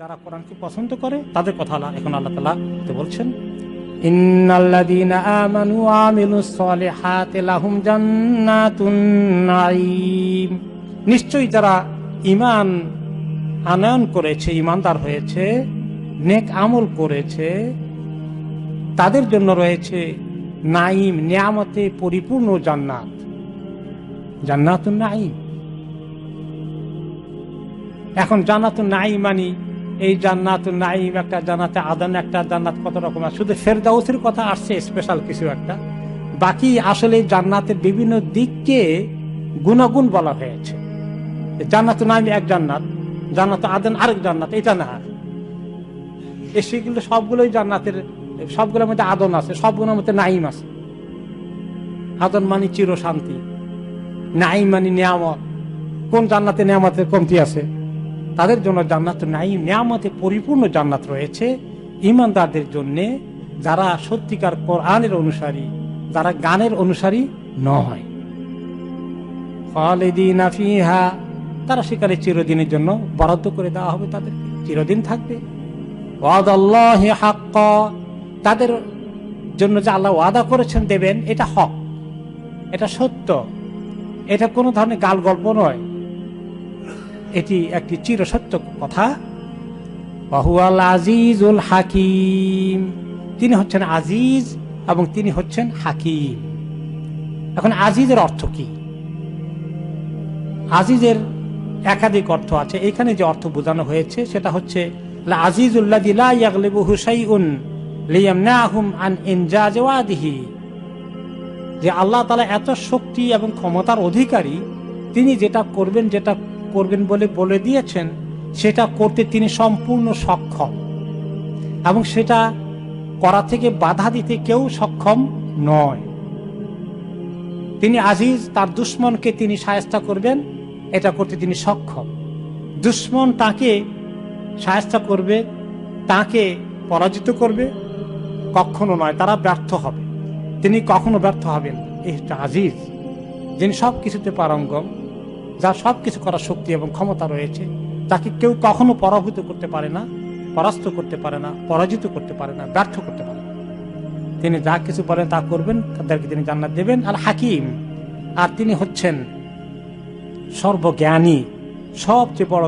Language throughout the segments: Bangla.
যারা কোরআনকে পছন্দ করে, তাদের কথা এখন আল্লাহ তালা বলছেন। ইন্নাল্লাযীনা আমানু ওয়া আমিলুস সলিহাতি জান্নাতুন নাঈম। নিশ্চয়ই যারা ঈমান আনয়ন করেছে, ঈমানদার হয়েছে, নেক আমল করেছে, তাদের জন্য রয়েছে নাইম নিয়ামতে পরিপূর্ণ জান্নাত। জান্নাতুন নাইম এখন জান্নাতুন নাইম মানি এই জান্নাত নাইম একটা জান্নাতে, আদান একটা জান্নাত, কত রকম আছে। শুধু ফেরদাউসের কথা আসছে স্পেশাল কিছু একটা। বাকি আসলে জান্নাতের বিভিন্ন দিককে গুণাগুণ বলা হয়েছে। জান্নাতুন নাইম এক জান্নাত জান্নাত আদান আরেক জান্নাত, এটা না। এ সেগুলো সবগুলোই জান্নাতের, সবগুলোর মধ্যে আদন আছে, সবগুলোর মধ্যে নাইম আছে। আদন মানে চির শান্তি নাইম মানে নিয়ামত। কোন জান্নাতে নিয়ামতের কমতি আছে? তাদের জন্য জান্নাত নাইম নিয়ামতে পরিপূর্ণ জান্নাত রয়েছে। ইমানদারদের জন্য যারা সত্যিকার কোরআনের অনুসারী, যারা গানের অনুসারী নয়। তারা সেখানে চিরদিনের জন্য বরাদ্দ করে দেওয়া হবে তাদেরকে। চিরদিন থাকবে। তাদের জন্য যে আল্লাহ ওয়াদা করেছেন দেবেন, এটা হক। এটা সত্য। এটা কোনো ধরনের গাল গল্প নয়। এটি একটি চিরসত্য কথা। বাহুয়াল আজিজুল হাকিম। তিনি হচ্ছেন আজিজ এবং তিনি হচ্ছেন হাকিম। এখন আজিজের অর্থ কি? আজিজের একাধিক অর্থ আছে। এখানে যে অর্থ বোঝানো হয়েছে, সেটা হচ্ছে যে আল্লাহ তালা এত শক্তি এবং ক্ষমতার অধিকারী, তিনি যেটা করবেন, যেটা করবেন বলে বলে দিয়েছেন, সেটা করতে তিনি সম্পূর্ণ সক্ষম। এবং সেটা করা থেকে বাধা দিতে কেউ সক্ষম নয়। তিনি আজিজ, তার দুশ্মনকে তিনি সায়স্তা করবেন, এটা করতে তিনি সক্ষম। দুশ্মন তাকে সায়স্তা করবে, তাকে পরাজিত করবে, কখনো নয়, তারা ব্যর্থ হবে। তিনি কখনো ব্যর্থ হবেন হচ্ছে আজিজ, যিনি সব কিছুতে পারঙ্গম। যার সব কিছু করার শক্তি এবং ক্ষমতা রয়েছে তাকে কেউ কখনো পরাভূত করতে পারে না, পরাস্ত করতে পারে না, পরাজিত করতে পারে না, ব্যর্থ করতে পারে না। তিনি যা কিছু বলেন তা করবেন, তাদেরকে তিনি জান্নাত দেবেন। আর হাকিম, আর তিনি হচ্ছেন সর্বজ্ঞানী, সবচেয়ে বড়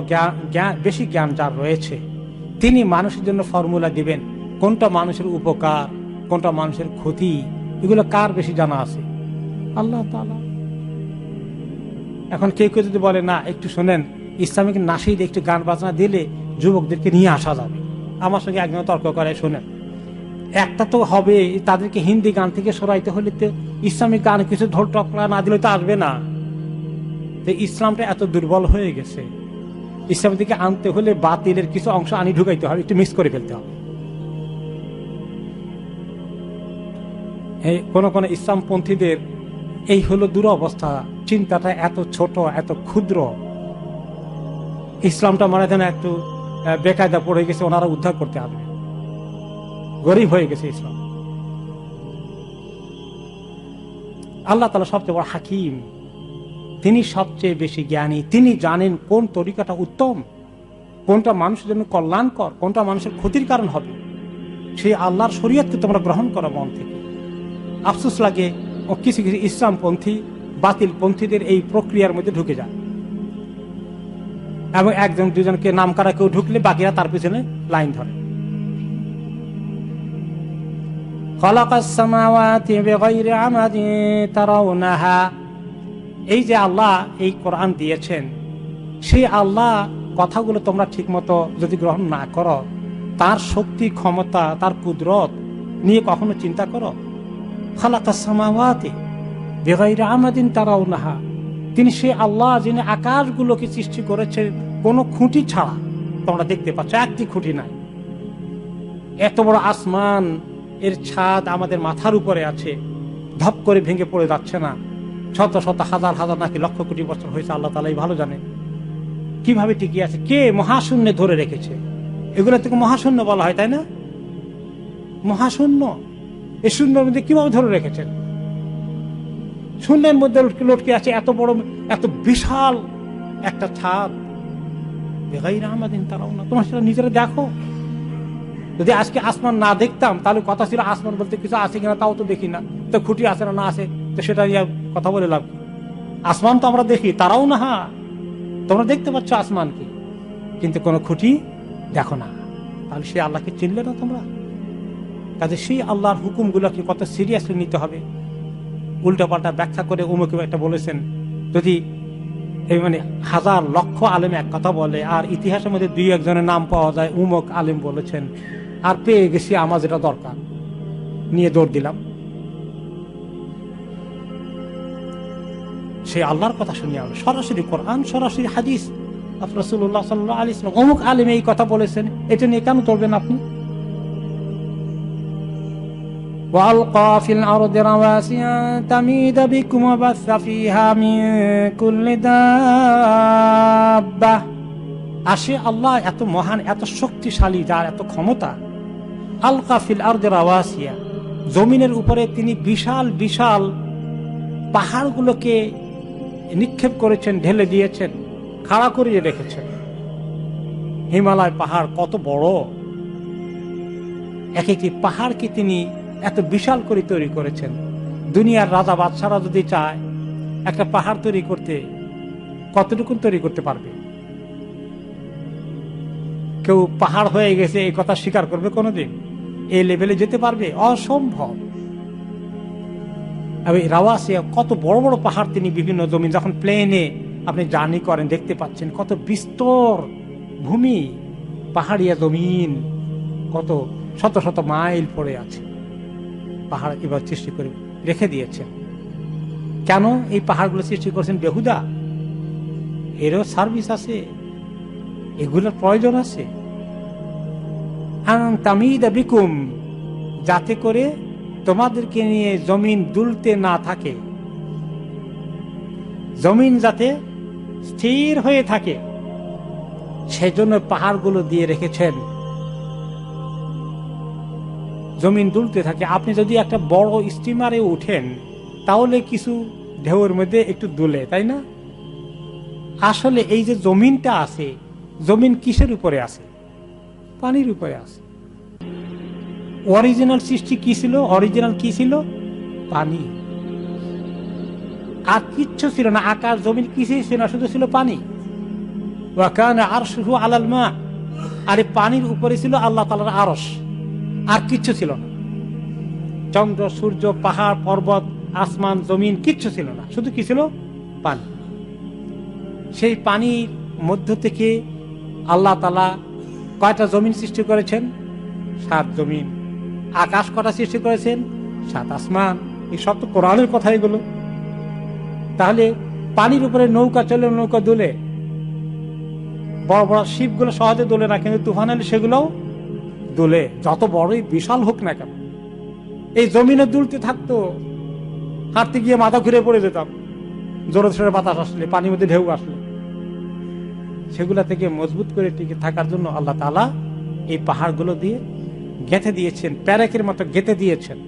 জ্ঞান বেশি জ্ঞান যার রয়েছে। তিনি মানুষের জন্য ফর্মুলা দিবেন, কোনটা মানুষের উপকার, কোনটা মানুষের ক্ষতি, এগুলো কার বেশি জানা আছে? আল্লাহ তাআলা এখন কেউ কেউ যদি বলে, না, একটু শোনেন, ইসলামিক নাসিদ একটু গান বাজনা দিলে যুবকদেরকে নিয়ে আসা যাবে। আমার সঙ্গে একজন তর্ক করে, শোনেন, একটা তো হবে, তাদেরকে হিন্দি গান থেকে সরাইতে হলে তো ইসলামিক গান কিছু ঢোল টকরা না দিলে তো আসবে না। তো ইসলামটা এত দুর্বল হয়ে গেছে ইসলাম দিকে আনতে হলে বাতিলের কিছু অংশ আনি ঢুকাইতে হবে, একটু মিস করে ফেলতে হবে। কোন কোন ইসলামপন্থীদের এই হলো দুরবস্থা। চিন্তাটা এত ছোট, এত ক্ষুদ্র। ইসলামটা মানে যেন একটু বেকায়দা পড়ে গেছে, ওনারা উদ্ধার করতে আসবে। গরিব হয়ে গেছে ইসলাম। আল্লাহ তালা সবচেয়ে বড় হাকিম। তিনি সবচেয়ে বেশি জ্ঞানী। তিনি জানেন কোন তরিকাটা উত্তম, কোনটা মানুষের জন্য কল্যাণকর, কোনটা মানুষের ক্ষতির কারণ হবে। সেই আল্লাহর শরীয়তকে তোমরা গ্রহণ করো মন থেকে। আফসোস লাগে, ও কিছু কিছু ইসলামপন্থী বাতিল পন্থীদের এই প্রক্রিয়ার মধ্যে ঢুকে যায়। এবং একজন, দুজনকে নাম কারা কেউ ঢুকলে বাকিরা তার পিছনে লাইন ধরে। এই যে আল্লাহ এই কোরআন দিয়েছেন, সেই আল্লাহ কথাগুলো তোমরা ঠিক মতো যদি গ্রহণ না করো, তার শক্তি, ক্ষমতা, তার কুদরত নিয়ে কখনো চিন্তা করো? খালাকাসমাওয়াতি বেগাইরা আমাদিন তারাও নাহা তিনি সেই আল্লাহ যিনি আকাশগুলোকে সৃষ্টি করেছেন কোনো খুঁটি ছাড়া। তোমরা দেখতে পাচ্ছ, একটি খুঁটি নাই। এত বড় আসমান, এর ছাদ আমাদের মাথার উপরে আছে। ধপ করে ভেঙে পড়ে যাচ্ছে না। শত শত, হাজার হাজার নাকি লক্ষ কোটি বছর হয়েছে, আল্লাহ তালাই ভালো জানে। কীভাবে টিকিয়ে আছে, কে মহাশূন্যে ধরে রেখেছে? এগুলো থেকে মহাশূন্য বলা হয়, তাই না? মহাশূন্য। এই শূন্যের মধ্যে কীভাবে ধরে রেখেছেন? শূন্যের মধ্যে লটকে আছে এত বড়, এত বিশাল একটা ছাদ। তারাও না। তোমার সেটা নিজেরা দেখো। যদি আজকে আসমান না দেখতাম, তাহলে কথা ছিল আসমান বলতে কিছু আছে কিনা, তাও তো দেখি না। তো খুঁটি আছে না না আছে, তো সেটা নিয়ে কথা বলে লাভ আসমান তো আমরা দেখি, তারাও না। হা তোমরা দেখতে পাচ্ছ আসমানকে। কিন্তু কোনো খুঁটি দেখো না। তাহলে সেই আল্লাহকে চিনলে না তোমরা? কাজে সেই আল্লাহর হুকুমগুলোকে কত সিরিয়াসলি নিতে হবে। উল্টাপাল্টা ব্যাখ্যা করে উমুকে একটা বলেছেন। যদি এই মানে হাজার লক্ষ আলেম এক কথা বলে, আর ইতিহাসের মধ্যে দুই একজনের নাম পাওয়া যায়, উমক আলেম বলেছেন, আর পেয়ে গেছি আমার যেটা দরকার, নিয়ে দৌড় দিলাম। সে আল্লাহর কথা শুনিয়ে হবে সরাসরি কোরআন, সরাসরি হাদিস। রসুল্লাহ সাল্লাহ আলি অমুক আলেম এই কথা বলেছেন, এটা নিয়ে কেন তোলবেন আপনি? وألقى في الأرض رواسي أن تميد بكم وبث فيها من كل دابة আসে আল্লাহ এত মহান এত শক্তিশালী যার এত ক্ষমতা আলকা ফিল আরদে রাওয়াসিয়া জমিনের উপরে তিনি বিশাল বিশাল পাহাড়গুলোকে নিক্ষেপ করেছেন ঢেলে দিয়েছেন খাড়া করিয়ে রেখেছেন হিমালয় পাহাড় কত বড় এক একটি পাহাড়কে তিনি এত বিশাল করে তৈরি করেছেন। দুনিয়ার রাজা বাদশারা যদি চায়, একটা পাহাড় তৈরি করতে কতটুকু তৈরি করতে পারবে? কেউ পাহাড় হয়ে গেছে, এই কথা স্বীকার করবে কোনোদিন? এই লেভেলে যেতে পারবে? অসম্ভব। এই রাওয়াসিয়া, কত বড় বড় পাহাড় তিনি বিভিন্ন জমি, যখন প্লেনে আপনি জার্নি করেন, দেখতে পাচ্ছেন কত বিস্তর ভূমি, পাহাড়িয়া জমিন, কত শত শত মাইল পড়ে আছে। পাহাড় এবার সৃষ্টি করে রেখে দিয়েছেন কেন এই পাহাড়গুলো সৃষ্টি করেছেন বেহুদা? এরও সার্ভিস আছে, এগুলোর প্রয়োজন আছে। তামিদা বিকুম, যাতে করে তোমাদেরকে নিয়ে জমিন দুলতে না থাকে। জমিন যাতে স্থির হয়ে থাকে, সেজন্য পাহাড়গুলো দিয়ে রেখেছেন জমিন দুলতে থাকে। আপনি যদি একটা বড় স্টিমারে উঠেন, তাহলে কিছু ঢেউয়ের মধ্যে একটু দুলে, তাই না? আসলে এই যে জমিনটা আছে, জমিন কিসের উপরে আছে? পানির উপরে আছে। অরিজিনাল সৃষ্টি কি ছিল? অরিজিনাল কি ছিল? পানি। আর কিচ্ছু ছিল না। আকাশ, জমিন কিছুই ছিল না, শুধু ছিল পানি। আর শুধু আলাল মা। আর পানির উপরে ছিল আল্লাহ তালার আরস আর কিচ্ছু ছিল না। চন্দ্র, সূর্য, পাহাড়, পর্বত, আসমান, জমিন কিচ্ছু ছিল না। শুধু কি ছিল? পানি। সেই পানির মধ্য থেকে আল্লাহ তালা কয়টা জমিন সৃষ্টি করেছেন? সাত জমিন। আকাশ কটা সৃষ্টি করেছেন? সাত আসমান। এই সব তো কোরআনের কথা এগুলো। তাহলে পানির উপরে নৌকা চলে, নৌকা দুলে। বড় বড় শিপগুলো সহজে দোলে না, কিন্তু তুফান এলে সেগুলোও দোলে, যত বড়ই বিশাল হোক না কেন, এই জমিনে দুলতে থাকতো, হাঁটতে গিয়ে মাথা ঘুরে পড়ে যেতাম। জোরে সোরে বাতাস আসলে, পানির মধ্যে ঢেউ আসলে। সেগুলা থেকে মজবুত করে টিকে থাকার জন্য আল্লাহ তালা এই পাহাড়গুলো দিয়ে গেঁথে দিয়েছেন, প্যারেকের মতো গেঁথে দিয়েছেন।